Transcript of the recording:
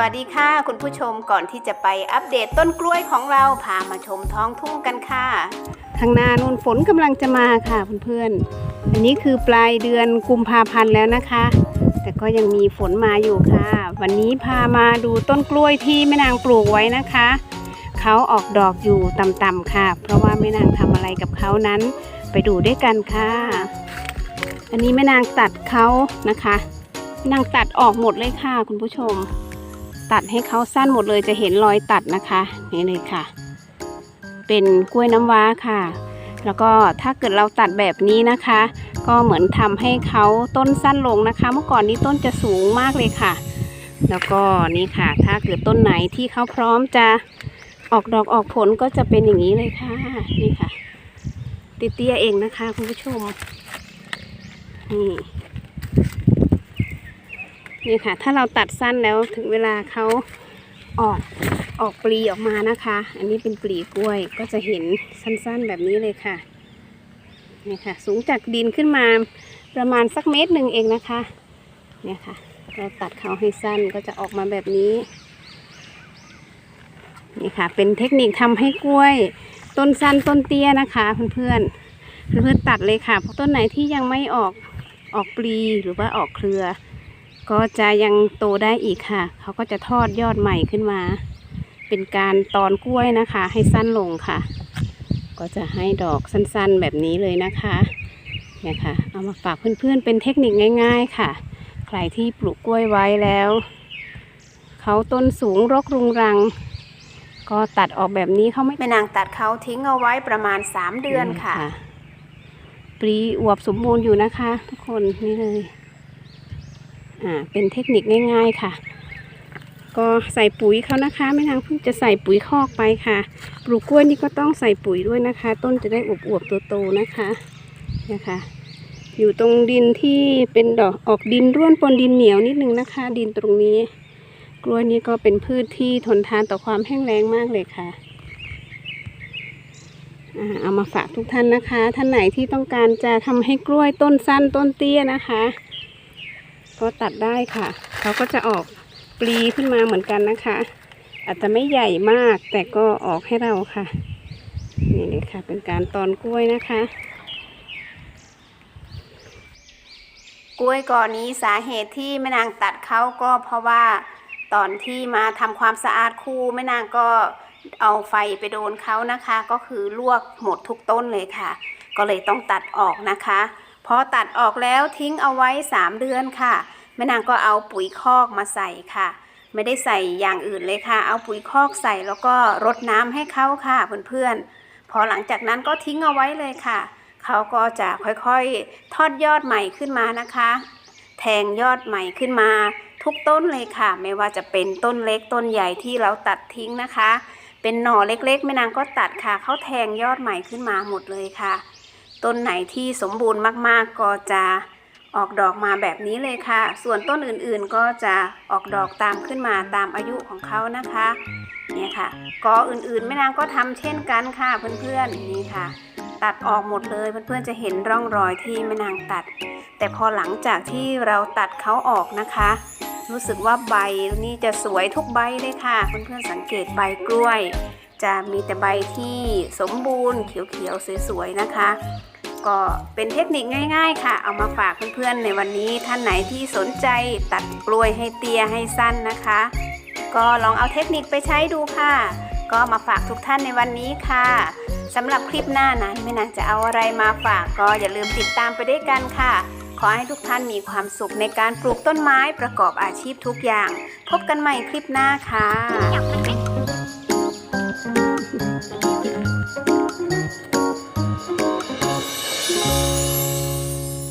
วัสดีค่ะ คุณผู้ชมก่อนที่จะไปอัปเดตต้นกล้วยของเราพามาชมท้องทุ่งกันค่ะ ทางนานูนฝนกำลังจะมาค่ะเพื่อนๆอันนี้คือปลายเดือนกุมภาพันธ์แล้วนะคะ แต่ก็ยังมีฝนมาอยู่ค่ะ วันนี้พามาดูต้นกล้วยที่แม่นางปลูกไว้นะคะเขาออกดอกอยู่ต่ำๆค่ะ เพราะว่าแม่นางทำอะไรกับเขานั้น ไปดูด้วยกันค่ะ อันนี้แม่นางตัดเขานะคะแม่นางตัดออกหมดเลยค่ะ คุณผู้ชม ตัดให้เขาสั้นหมดเลยจะเห็นรอยตัดนะคะนี่เลยค่ะ เป็นกล้วยน้ำว้าค่ะ แล้วก็ถ้าเกิดเราตัดแบบนี้นะคะ ก็เหมือนทำให้เขาต้นสั้นลงนะคะ เมื่อก่อนนี้ต้นจะสูงมากเลยค่ะ แล้วก็นี่ค่ะ ถ้าเกิดต้นไหนที่เขาพร้อมจะออกดอกออกผลก็จะเป็นอย่างนี้เลยค่ะนี่ค่ะติเตี้ยเองนะคะคุณผู้ชมนี่ นี่ค่ะ ถ้าเราตัดสั้นแล้วถึงเวลาเขาออกออกปลีออกมานะคะ อันนี้เป็นปลีกล้วยก็จะเห็นสั้นๆแบบนี้เลยค่ะนี่ค่ะ สูงจากดินขึ้นมาประมาณสักเมตรหนึ่งเองนะคะเนี่ยค่ะ เราตัดเขาให้สั้นก็จะออกมาแบบนี้นี่ค่ะ เป็นเทคนิคทำให้กล้วย ต้นสั้นต้นเตี้ยนะคะเพื่อนๆเพื่อนๆตัดเลยค่ะเพราะต้นไหนที่ยังไม่ออกออกปลีหรือว่าออกเครือ ก็จะยังโตได้อีกค่ะ เขาก็จะทอดยอดใหม่ขึ้นมา เป็นการตอนกล้วยนะคะ ให้สั้นลงค่ะ ก็จะให้ดอกสั้นๆแบบนี้เลยนะคะเนี่ยค่ะ เอามาฝากเพื่อนๆเป็นเทคนิคง่าย ๆ ค่ะ ใครที่ปลูกกล้วยไว้แล้ว เขาต้นสูงรกรุงรัง ก็ตัดออกแบบนี้เขาไม่แม่นางตัดเขาทิ้งเอาไว้ประมาณ 3 เดือนค่ะปลีอวบสมบูรณ์อยู่นะคะ ทุกคนนี่เลย อ่าเป็นเทคนิคง่ายๆค่ะ ก็ใส่ปุ๋ยเขานะคะแม่นางเพิ่งจะใส่ปุ๋ยคอกไปค่ะ ปลูกกล้วยนี่ก็ต้องใส่ปุ๋ยด้วยนะคะ ต้นจะได้อวบๆโตๆนะคะนะคะ อยู่ตรงดินที่เป็นดอกออกดินร่วนปนดินเหนียวนิดนึงนะคะ ดินตรงนี้ กล้วยนี่ก็เป็นพืชที่ทนทานต่อความแห้งแล้งมากเลยค่ะเอามาฝากทุกท่านนะคะ ท่านไหนที่ต้องการจะทำให้กล้วยต้นสั้นต้นเตี้ยนะคะ ก็ตัดได้ค่ะเขาก็จะออกปลีขึ้นมาเหมือนกันนะคะ อาจจะไม่ใหญ่มากแต่ก็ออกให้เราค่ะ นี่เลยค่ะ เป็นการตอนกล้วยนะคะ กล้วยก่อนนี้สาเหตุที่แม่นางตัดเขาก็เพราะว่าตอนที่มาทำความสะอาดคูแม่นางก็เอาไฟไปโดนเขานะคะ ก็คือลวกหมดทุกต้นเลยค่ะ ก็เลยต้องตัดออกนะคะ พอตัดออกแล้วทิ้งเอาไว้ 3 เดือนค่ะ แม่นางก็เอาปุ๋ยคอกมาใส่ค่ะ ไม่ได้ใส่อย่างอื่นเลยค่ะ เอาปุ๋ยคอกใส่แล้วก็รดน้ำให้เขาค่ะเพื่อนๆ พอหลังจากนั้นก็ทิ้งเอาไว้เลยค่ะ เขาก็จะค่อยๆ ทอดยอดใหม่ขึ้นมานะคะ แทงยอดใหม่ขึ้นมาทุกต้นเลยค่ะ ไม่ว่าจะเป็นต้นเล็กต้นใหญ่ที่เราตัดทิ้งนะคะ เป็นหน่อเล็กๆแม่นางก็ตัดค่ะ เขาแทงยอดใหม่ขึ้นมาหมดเลยค่ะ ต้นไหนที่สมบูรณ์มากๆ ก็จะออกดอกมาแบบนี้เลยค่ะ ส่วนต้นอื่นๆก็จะออกดอกตามขึ้นมาตามอายุของเขานะคะ เนี่ยค่ะ กออื่นๆแม่นางก็ทำเช่นกันค่ะเพื่อนๆ นี่ค่ะ ตัดออกหมดเลยเพื่อนๆ จะเห็นร่องรอยที่แม่นางตัด แต่พอหลังจากที่เราตัดเขาออกนะคะ รู้สึกว่าใบนี่จะสวยทุกใบเลยค่ะ เพื่อนๆ สังเกตใบกล้วย จะมีแต่ใบที่สมบูรณ์เขียวๆสวยๆนะคะ ก็เป็นเทคนิคง่าย ๆ ค่ะ เอามาฝากเพื่อนๆในวันนี้ท่านไหนที่สนใจตัดกล้วยให้เตี้ยให้สั้นนะคะ ก็ลองเอาเทคนิคไปใช้ดูค่ะ ก็มาฝากทุกท่านในวันนี้ค่ะสำหรับคลิปหน้านั้นไม่นางจะเอาอะไรมาฝากก็อย่าลืมติดตามไปด้วยกันค่ะ ขอให้ทุกท่านมีความสุขในการปลูกต้นไม้ประกอบอาชีพทุกอย่าง พบกันใหม่คลิปหน้าค่ะ